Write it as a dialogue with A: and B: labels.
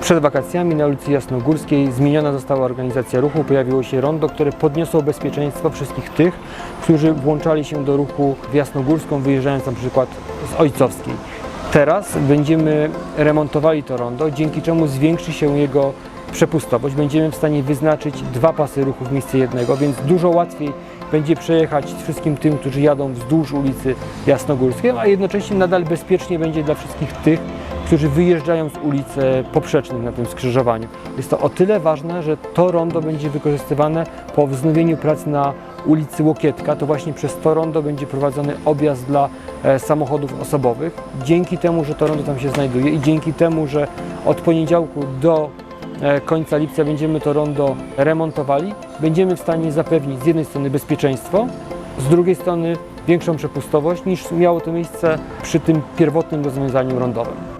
A: Przed wakacjami na ulicy Jasnogórskiej zmieniona została organizacja ruchu, pojawiło się rondo, które podniosło bezpieczeństwo wszystkich tych, którzy włączali się do ruchu w Jasnogórską, wyjeżdżając na przykład z Ojcowskiej. Teraz będziemy remontowali to rondo, dzięki czemu zwiększy się jego przepustowość. Będziemy w stanie wyznaczyć dwa pasy ruchu w miejsce jednego, więc dużo łatwiej będzie przejechać wszystkim tym, którzy jadą wzdłuż ulicy Jasnogórskiej, a jednocześnie nadal bezpiecznie będzie dla wszystkich tych, którzy wyjeżdżają z ulicy poprzecznych na tym skrzyżowaniu. Jest to o tyle ważne, że to rondo będzie wykorzystywane po wznowieniu prac na ulicy Łokietka. To właśnie przez to rondo będzie prowadzony objazd dla e, samochodów osobowych. Dzięki temu, że to rondo tam się znajduje i dzięki temu, że od poniedziałku do e, końca lipca będziemy to rondo remontowali, będziemy w stanie zapewnić z jednej strony bezpieczeństwo, z drugiej strony większą przepustowość niż miało to miejsce przy tym pierwotnym rozwiązaniu rondowym.